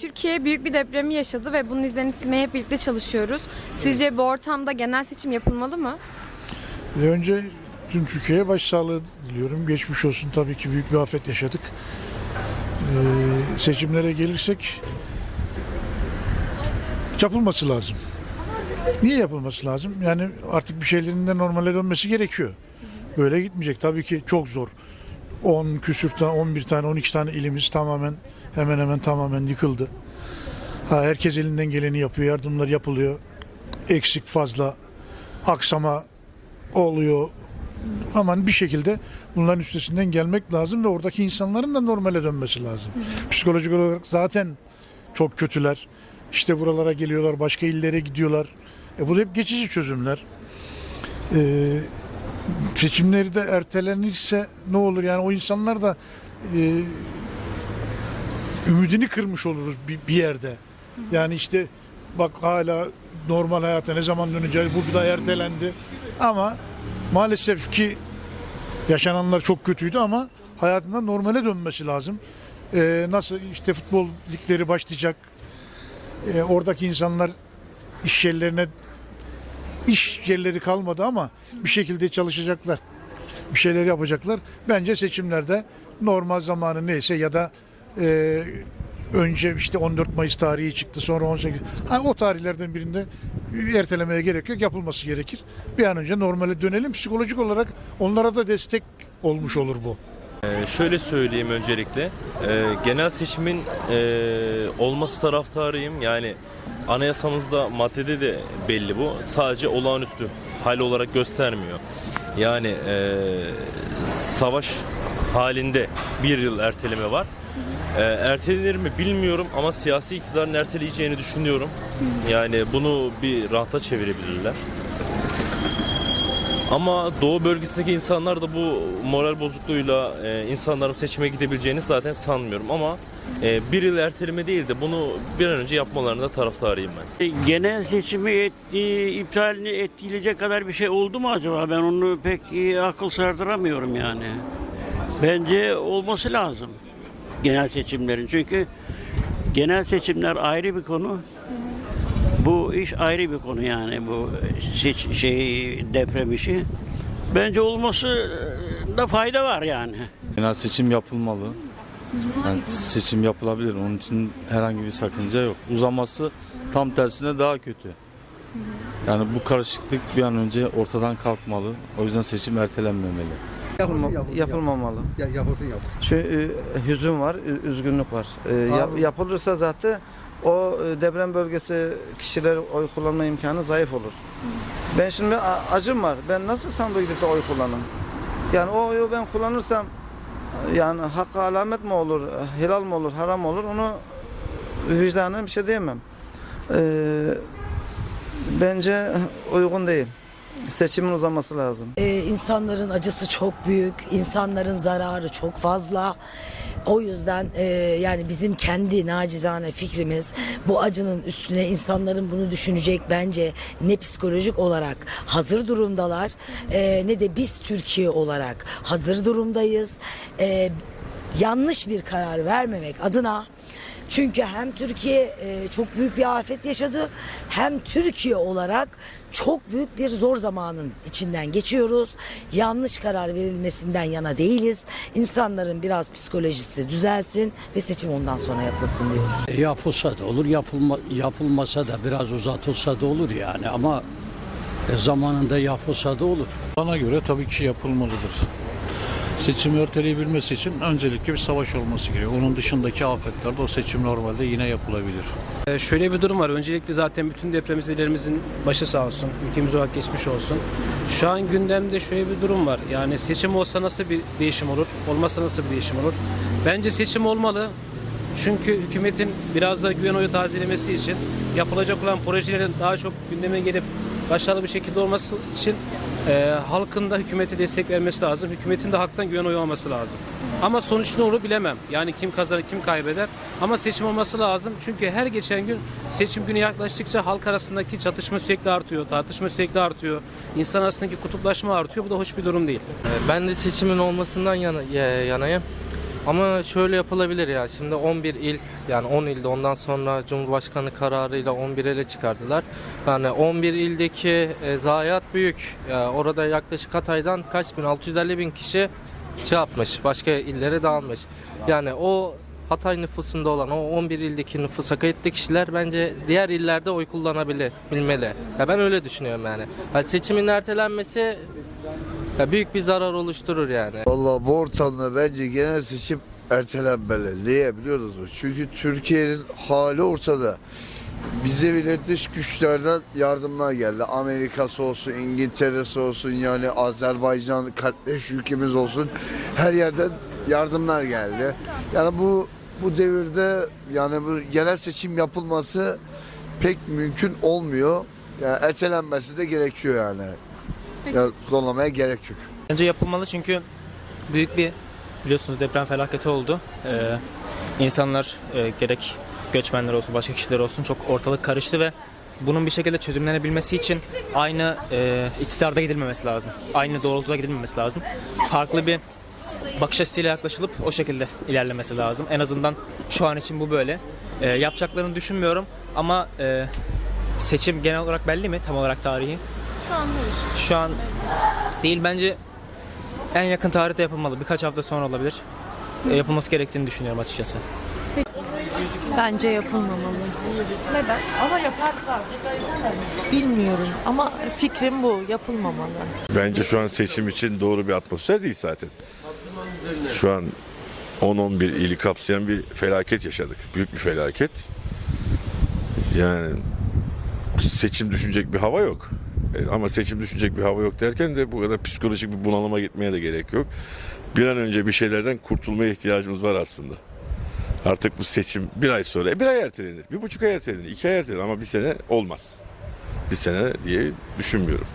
Türkiye büyük bir depremi yaşadı ve bunun izlerini silmeye hep birlikte çalışıyoruz. Sizce bu ortamda genel seçim yapılmalı mı? Önce tüm Türkiye'ye başsağlığı diliyorum. Geçmiş olsun tabii ki büyük bir afet yaşadık. Ee, seçimlere gelirsek yapılması lazım. Niye yapılması lazım? Yani artık bir şeylerin de normale dönmesi gerekiyor. Böyle gitmeyecek. Tabii ki çok zor. 10 küsür tane, 11 tane, 12 tane ilimiz tamamen hemen hemen tamamen yıkıldı. Ha, herkes elinden geleni yapıyor. Yardımlar yapılıyor. Eksik fazla aksama oluyor. Aman bir şekilde bunların üstesinden gelmek lazım ve oradaki insanların da normale dönmesi lazım. Psikolojik olarak zaten çok kötüler. İşte buralara geliyorlar, başka illere gidiyorlar. E bu hep geçici çözümler. E, seçimleri de ertelenirse ne olur? Yani o insanlar da e, ümidini kırmış oluruz bir, bir yerde. Yani işte bak hala normal hayata ne zaman döneceğiz? Bu da ertelendi. Ama maalesef ki yaşananlar çok kötüydü ama hayatında normale dönmesi lazım. Ee, nasıl işte futbol ligleri başlayacak. Ee, oradaki insanlar iş yerlerine iş yerleri kalmadı ama bir şekilde çalışacaklar. Bir şeyler yapacaklar. Bence seçimlerde normal zamanı neyse ya da e, önce işte 14 Mayıs tarihi çıktı sonra 18 ha, o tarihlerden birinde ertelemeye gerek yok yapılması gerekir. Bir an önce normale dönelim psikolojik olarak onlara da destek olmuş olur bu. Ee, şöyle söyleyeyim öncelikle. Ee, genel seçimin e, olması taraftarıyım. Yani anayasamızda maddede de belli bu. Sadece olağanüstü hal olarak göstermiyor. Yani e, savaş halinde bir yıl erteleme var. E, ertelenir mi bilmiyorum ama siyasi iktidarın erteleyeceğini düşünüyorum. Yani bunu bir rahta çevirebilirler. Ama Doğu bölgesindeki insanlar da bu moral bozukluğuyla e, insanların seçime gidebileceğini zaten sanmıyorum ama e, bir yıl erteleme değil de bunu bir an önce yapmalarını da taraftarıyım ben. Genel seçimi etti, iptalini etkileyecek kadar bir şey oldu mu acaba? Ben onu pek iyi akıl sardıramıyorum yani. Bence olması lazım genel seçimlerin. Çünkü genel seçimler ayrı bir konu. Bu iş ayrı bir konu yani bu seç, şey deprem işi. Bence olması da fayda var yani. Genel seçim yapılmalı. Yani seçim yapılabilir. Onun için herhangi bir sakınca yok. Uzaması tam tersine daha kötü. Yani bu karışıklık bir an önce ortadan kalkmalı. O yüzden seçim ertelenmemeli. Yapılma, yapılmamalı. Ya, yapılsın yapılsın. Çünkü e, hüzün var, ü- üzgünlük var. E, yap- Abi- yapılırsa zaten o e, deprem bölgesi kişiler oy kullanma imkanı zayıf olur. Ben şimdi a- acım var. Ben nasıl sandığa gidip de oy kullanırım? Yani o oyu ben kullanırsam yani hakka alamet mi olur, helal mı olur, haram mı olur onu vicdanım bir şey diyemem. E, bence uygun değil. Seçimin uzaması lazım. Ee, insanların acısı çok büyük, insanların zararı çok fazla. O yüzden e, yani bizim kendi nacizane fikrimiz bu acının üstüne insanların bunu düşünecek bence ne psikolojik olarak hazır durumdalar e, ne de biz Türkiye olarak hazır durumdayız. E, yanlış bir karar vermemek adına çünkü hem Türkiye e, çok büyük bir afet yaşadı hem Türkiye olarak çok büyük bir zor zamanın içinden geçiyoruz. Yanlış karar verilmesinden yana değiliz. İnsanların biraz psikolojisi düzelsin ve seçim ondan sonra yapılsın diyoruz. E, Yapılsa da olur, yapılma, yapılmasa da biraz uzatılsa da olur yani ama e, zamanında yapılsa da olur. Bana göre tabii ki yapılmalıdır. Seçimi erteleyebilmesi için öncelikle bir savaş olması gerekiyor. Onun dışındaki afetlerde o seçim normalde yine yapılabilir. Ee, Şöyle bir durum var. Öncelikle zaten bütün depremzedelerimizin başı sağ olsun. Ülkemiz olarak geçmiş olsun. Şu an gündemde şöyle bir durum var. Yani seçim olsa nasıl bir değişim olur? Olmazsa nasıl bir değişim olur? Bence seçim olmalı. Çünkü hükümetin biraz da güven oyu tazelemesi için yapılacak olan projelerin daha çok gündeme gelip başarılı bir şekilde olması için e, halkın da hükümete destek vermesi lazım. Hükümetin de halktan güven oyu alması lazım. Ama sonuç ne olur bilemem. Yani kim kazanır kim kaybeder. Ama seçim olması lazım. Çünkü her geçen gün seçim günü yaklaştıkça halk arasındaki çatışma sürekli artıyor. Tartışma sürekli artıyor. İnsan arasındaki kutuplaşma artıyor. Bu da hoş bir durum değil. Ben de seçimin olmasından yana, ya- yanayım. Ama şöyle yapılabilir ya. Şimdi 11 il yani 10 ilde ondan sonra Cumhurbaşkanı kararıyla 11 ile çıkardılar. Yani 11 ildeki e, zayiat büyük. Ya orada yaklaşık Hatay'dan kaç bin 650 bin kişi şey yapmış. Başka illere dağılmış. Yani o Hatay nüfusunda olan o 11 ildeki nüfusa kayıtlı kişiler bence diğer illerde oy kullanabilir, bilmeli. Ya ben öyle düşünüyorum yani. yani seçimin ertelenmesi ya büyük bir zarar oluşturur yani. Valla bu ortamda bence genel seçim ertelenmeli. Niye biliyoruz mu? Çünkü Türkiye'nin hali ortada. Bize bile dış güçlerden yardımlar geldi. Amerika'sı olsun, İngiltere'si olsun yani Azerbaycan kardeş ülkemiz olsun. Her yerden yardımlar geldi. Yani bu bu devirde yani bu genel seçim yapılması pek mümkün olmuyor. Yani ertelenmesi de gerekiyor yani. Ya zorlamaya gerek yok. Bence yapılmalı çünkü büyük bir biliyorsunuz deprem felaketi oldu. Ee, insanlar e, gerek göçmenler olsun başka kişiler olsun çok ortalık karıştı ve bunun bir şekilde çözümlenebilmesi için aynı e, iktidarda gidilmemesi lazım. Aynı doğrultuda gidilmemesi lazım. Farklı bir bakış açısıyla yaklaşılıp o şekilde ilerlemesi lazım. En azından şu an için bu böyle. E, yapacaklarını düşünmüyorum ama e, seçim genel olarak belli mi tam olarak tarihi? Şu an hayır. Şu an değil bence en yakın tarihte yapılmalı. Birkaç hafta sonra olabilir. E, yapılması gerektiğini düşünüyorum açıkçası. Bence yapılmamalı. Neden? Ama yaparsa bilmiyorum ama fikrim bu yapılmamalı. Bence şu an seçim için doğru bir atmosfer değil zaten. Şu an 10-11 ili kapsayan bir felaket yaşadık. Büyük bir felaket. Yani seçim düşünecek bir hava yok. E, Ama seçim düşünecek bir hava yok derken de bu kadar psikolojik bir bunalıma gitmeye de gerek yok. Bir an önce bir şeylerden kurtulmaya ihtiyacımız var aslında. Artık bu seçim bir ay sonra, bir ay ertelenir, bir buçuk ay ertelenir, iki ay ertelenir ama bir sene olmaz. Bir sene diye düşünmüyorum.